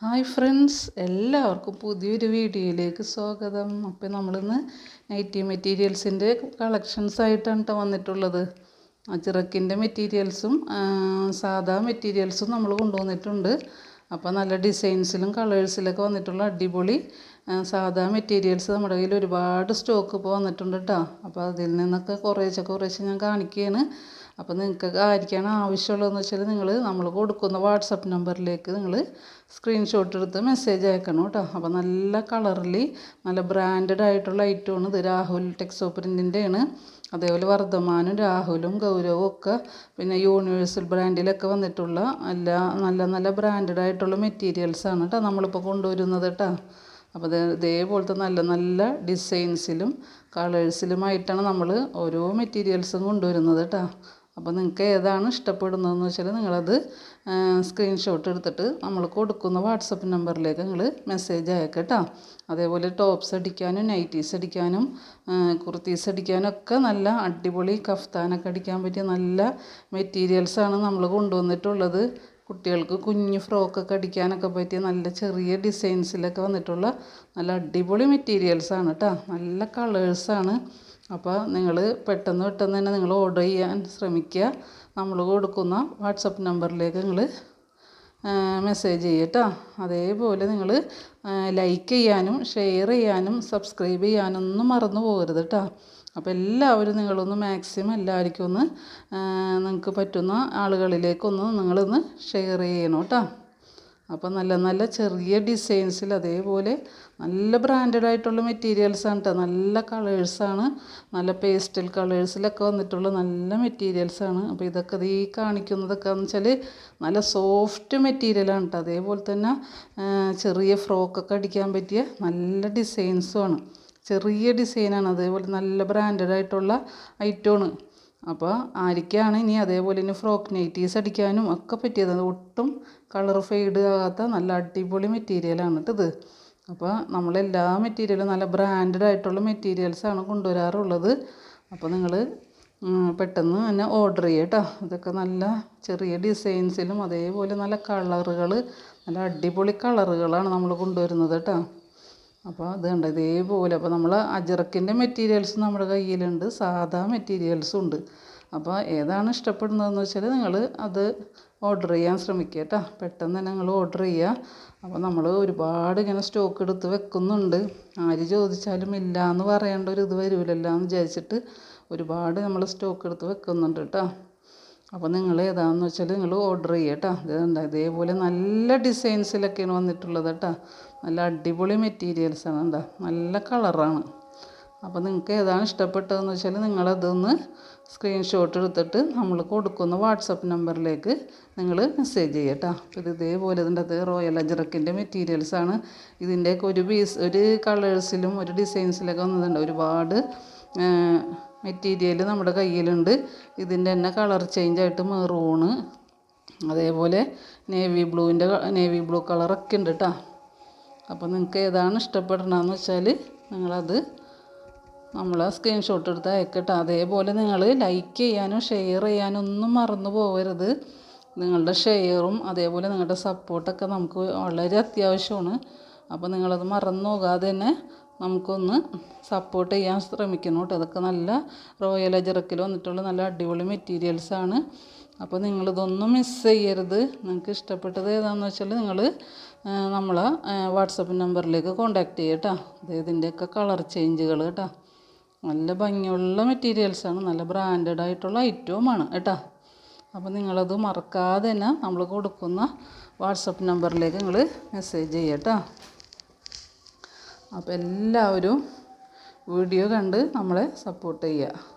Hi friends എല്ലാവർക്കും പുതിയൊരു വീഡിയോയിലേക്ക് സ്വാഗതം. അപ്പോൾ നമ്മളിന്ന് നൈറ്റി മെറ്റീരിയൽസിന്റെ കളക്ഷൻസ് ആയിട്ടാണ് കേട്ടോ വന്നിട്ടുള്ളത്. അജിറക്കിന്റെ മെറ്റീരിയൽസും സാധാ മെറ്റീരിയൽസും നമ്മൾ കൊണ്ടുവന്നിട്ടുണ്ട്. അപ്പോൾ നല്ല ഡിസൈൻസിലും കളേഴ്സിലൊക്കെ വന്നിട്ടുള്ള അടിപൊളി സാധാ മെറ്റീരിയൽസ് നമ്മുടെ കയ്യിൽ ഒരുപാട് സ്റ്റോക്ക് ഇപ്പോൾ വന്നിട്ടുണ്ട് കേട്ടോ അപ്പോൾ അതിൽ നിന്നൊക്കെ കുറേശ്ശെ കുറേശ്ശെ ഞാൻ കാണിക്കുകയാണ്. അപ്പോൾ നിങ്ങൾക്ക് ആയിരിക്കാണ് ആവശ്യമുള്ളതെന്ന് വെച്ചാൽ നിങ്ങൾ നമ്മൾ കൊടുക്കുന്ന വാട്സപ്പ് നമ്പറിലേക്ക് നിങ്ങൾ സ്ക്രീൻഷോട്ട് എടുത്ത് മെസ്സേജ് അയക്കണം കേട്ടോ. അപ്പോൾ നല്ല കളറിൽ നല്ല ബ്രാൻഡഡ് ആയിട്ടുള്ള ഐറ്റമാണ് ഇത്. രാഹുൽ ടെക്സോ പ്രിന്റിന്റെയാണ് അതേപോലെ വർദ്ധമാനും രാഹുലും ഗൗരവും ഒക്കെ പിന്നെ യൂണിവേഴ്സൽ ബ്രാൻഡിലൊക്കെ വന്നിട്ടുള്ള എല്ലാ നല്ല നല്ല ബ്രാൻഡഡ് ആയിട്ടുള്ള മെറ്റീരിയൽസാണ് കേട്ടോ നമ്മളിപ്പോൾ കൊണ്ടുവരുന്നത് കേട്ടോ. അപ്പോൾ ഇത് ഇതേപോലത്തെ നല്ല നല്ല ഡിസൈൻസിലും കളേഴ്സിലുമായിട്ടാണ് നമ്മൾ ഓരോ മെറ്റീരിയൽസും കൊണ്ടുവരുന്നത് കേട്ടോ. അപ്പോൾ നിങ്ങൾക്ക് ഏതാണ് ഇഷ്ടപ്പെടുന്നതെന്ന് വെച്ചാൽ നിങ്ങളത് സ്ക്രീൻഷോട്ട് എടുത്തിട്ട് നമ്മൾ കൊടുക്കുന്ന വാട്സപ്പ് നമ്പറിലേക്ക് നിങ്ങൾ മെസ്സേജ് അയക്കുക അതേപോലെ ടോപ്സ് അടിക്കാനും നൈറ്റീസ് അടിക്കാനും കുർത്തീസ് അടിക്കാനും ഒക്കെ നല്ല അടിപൊളി കഫ്താനൊക്കെ അടിക്കാൻ പറ്റിയ നല്ല മെറ്റീരിയൽസാണ് നമ്മൾ കൊണ്ടുവന്നിട്ടുള്ളത്. കുട്ടികൾക്ക് കുഞ്ഞു ഫ്രോക്കൊക്കെ അടിക്കാനൊക്കെ പറ്റിയ നല്ല ചെറിയ ഡിസൈൻസിലൊക്കെ വന്നിട്ടുള്ള നല്ല അടിപൊളി മെറ്റീരിയൽസാണ് കേട്ടോ. നല്ല കളേഴ്സാണ് അപ്പോൾ നിങ്ങൾ പെട്ടെന്ന് പെട്ടെന്ന് തന്നെ നിങ്ങൾ ഓർഡർ ചെയ്യാൻ ശ്രമിക്കുക. നമ്മൾ കൊടുക്കുന്ന വാട്സപ്പ് നമ്പറിലേക്ക് നിങ്ങൾ മെസ്സേജ് ചെയ്യട്ടോ അതേപോലെ നിങ്ങൾ ലൈക്ക് ചെയ്യാനും ഷെയർ ചെയ്യാനും സബ്സ്ക്രൈബ് ചെയ്യാനൊന്നും മറന്നു പോകരുത് കേട്ടോ അപ്പോൾ എല്ലാവരും നിങ്ങളൊന്ന് മാക്സിമം എല്ലാവർക്കും ഒന്ന് നിങ്ങൾക്ക് പറ്റുന്ന ആളുകളിലേക്കൊന്ന് നിങ്ങളൊന്ന് ഷെയർ ചെയ്യണം കേട്ടോ അപ്പോൾ നല്ല നല്ല ചെറിയ ഡിസൈൻസിൽ അതേപോലെ നല്ല ബ്രാൻഡഡ് ആയിട്ടുള്ള മെറ്റീരിയൽസാണ് കേട്ടോ നല്ല കളേഴ്സാണ് നല്ല പേസ്റ്റൽ കളേഴ്സിലൊക്കെ വന്നിട്ടുള്ള നല്ല മെറ്റീരിയൽസാണ് അപ്പോൾ ഇതൊക്കെ ഈ കാണിക്കുന്നതൊക്കെ എന്ന് വെച്ചാൽ നല്ല സോഫ്റ്റ് മെറ്റീരിയലാണ് കേട്ടോ അതേപോലെ തന്നെ ചെറിയ ഫ്രോക്കൊക്കെ അടിക്കാൻ പറ്റിയ നല്ല ഡിസൈൻസുമാണ് ചെറിയ ഡിസൈനാണ് അതേപോലെ നല്ല ബ്രാൻഡഡ് ആയിട്ടുള്ള ഐറ്റമാണ് അപ്പോൾ ആരിക്കാണ് ഇനി അതേപോലെ ഇനി ഫ്രോക്ക് നൈറ്റീസ് അടിക്കാനും ഒക്കെ പറ്റിയത്. അത് ഒട്ടും കളർ ഫെയ്ഡ് ആകാത്ത നല്ല അടിപൊളി മെറ്റീരിയലാണ് കേട്ടത് അപ്പോൾ നമ്മളെല്ലാ മെറ്റീരിയലും നല്ല ബ്രാൻഡഡ് ആയിട്ടുള്ള മെറ്റീരിയൽസാണ് കൊണ്ടുവരാറുള്ളത്. അപ്പോൾ നിങ്ങൾ പെട്ടെന്ന് തന്നെ ഓർഡർ ചെയ്യുക കേട്ടോ. ഇതൊക്കെ നല്ല ചെറിയ ഡിസൈൻസിലും അതേപോലെ നല്ല കളറുകൾ നല്ല അടിപൊളി കളറുകളാണ് നമ്മൾ കൊണ്ടുവരുന്നത് കേട്ടോ. അപ്പോൾ അത് കണ്ട? ഇതേപോലെ അപ്പോൾ നമ്മൾ അജറക്കിന്റെ മെറ്റീരിയൽസ് നമ്മുടെ കയ്യിലുണ്ട്. സാധാ മെറ്റീരിയൽസും ഉണ്ട്. അപ്പോൾ ഏതാണ് ഇഷ്ടപ്പെടുന്നതെന്ന് വെച്ചാൽ നിങ്ങൾ അത് ഓർഡർ ചെയ്യാൻ ശ്രമിക്കുക കേട്ടോ. പെട്ടെന്ന് തന്നെ നിങ്ങൾ ഓർഡർ ചെയ്യുക. അപ്പോൾ നമ്മൾ ഒരുപാട് ഇങ്ങനെ സ്റ്റോക്ക് എടുത്ത് വെക്കുന്നുണ്ട്. ആര് ചോദിച്ചാലും ഇല്ല എന്ന് പറയേണ്ട ഒരു ഇത് വരില്ലല്ലോ എന്ന് വിചാരിച്ചിട്ട് ഒരുപാട് നമ്മൾ സ്റ്റോക്ക് എടുത്ത് വെക്കുന്നുണ്ട് കേട്ടോ. അപ്പോൾ നിങ്ങൾ ഏതാണെന്ന് വെച്ചാൽ നിങ്ങൾ ഓർഡർ ചെയ്യുക കേട്ടോ. ഇതുണ്ട് ഇതേപോലെ നല്ല ഡിസൈൻസിലൊക്കെയാണ് വന്നിട്ടുള്ളത് കേട്ടോ. നല്ല അടിപൊളി മെറ്റീരിയൽസാണ് കേട്ടോ നല്ല കളറാണ് അപ്പോൾ നിങ്ങൾക്ക് ഏതാണ് ഇഷ്ടപ്പെട്ടതെന്ന് വെച്ചാൽ നിങ്ങളതൊന്ന് സ്ക്രീൻഷോട്ട് എടുത്തിട്ട് നമ്മൾ കൊടുക്കുന്ന വാട്സപ്പ് നമ്പറിലേക്ക് നിങ്ങൾ മെസ്സേജ് ചെയ്യുക കേട്ടോ. അപ്പോൾ ഇത് ഇതേപോലെ ഇതിന്റെ അത് റോയൽ അജറക്കിന്റെ മെറ്റീരിയൽസാണ് ഇതിന്റെയൊക്കെ ഒരു പീസ് ഒരു കളേഴ്സിലും ഒരു ഡിസൈൻസിലൊക്കെ വന്നതുണ്ട് ഒരുപാട് മെറ്റീരിയൽ നമ്മുടെ കയ്യിലുണ്ട്. ഇതിന്റെ തന്നെ കളർ ചേഞ്ച് ആയിട്ട് മെറൂണ് അതേപോലെ നേവി ബ്ലൂവിന്റെ നേവി ബ്ലൂ കളറൊക്കെ ഉണ്ട് കേട്ടോ അപ്പോൾ നിങ്ങൾക്ക് ഏതാണ് ഇഷ്ടപ്പെടണമെന്ന് വെച്ചാൽ നിങ്ങളത് നമ്മൾ സ്ക്രീൻഷോട്ട് എടുത്ത് അയക്കട്ടെ. അതേപോലെ നിങ്ങൾ ലൈക്ക് ചെയ്യാനും ഷെയർ ചെയ്യാനും ഒന്നും മറന്നു പോകരുത് നിങ്ങളുടെ ഷെയറും അതേപോലെ നിങ്ങളുടെ സപ്പോർട്ടൊക്കെ നമുക്ക് വളരെ അത്യാവശ്യമാണ്. അപ്പോൾ നിങ്ങളത് മറന്നു പോകാതെ തന്നെ നമുക്കൊന്ന് സപ്പോർട്ട് ചെയ്യാൻ ശ്രമിക്കണം കേട്ടോ. അതൊക്കെ നല്ല റോയൽ അജറക്കിൽ വന്നിട്ടുള്ള നല്ല അടിപൊളി മെറ്റീരിയൽസാണ് അപ്പോൾ നിങ്ങളിതൊന്നും മിസ് ചെയ്യരുത്. നിങ്ങൾക്ക് ഇഷ്ടപ്പെട്ടത് ഏതാണെന്ന് വെച്ചാൽ നിങ്ങൾ നമ്മളെ വാട്സപ്പ് നമ്പറിലേക്ക് കോൺടാക്റ്റ് ചെയ്യുക കേട്ടോ. ഇതിന്റെയൊക്കെ കളർ ചേഞ്ചുകൾ കേട്ടോ. നല്ല ഭംഗിയുള്ള മെറ്റീരിയൽസാണ് നല്ല ബ്രാൻഡഡ് ആയിട്ടുള്ള ഐറ്റവുമാണ് കേട്ടോ. അപ്പോൾ നിങ്ങളത് മറക്കാതെ തന്നെ നമ്മൾ കൊടുക്കുന്ന വാട്സപ്പ് നമ്പറിലേക്ക് നിങ്ങൾ മെസ്സേജ് ചെയ്യാം കേട്ടോ. അപ്പോൾ എല്ലാവരും വീഡിയോ കണ്ട് നമ്മളെ സപ്പോർട്ട് ചെയ്യുക.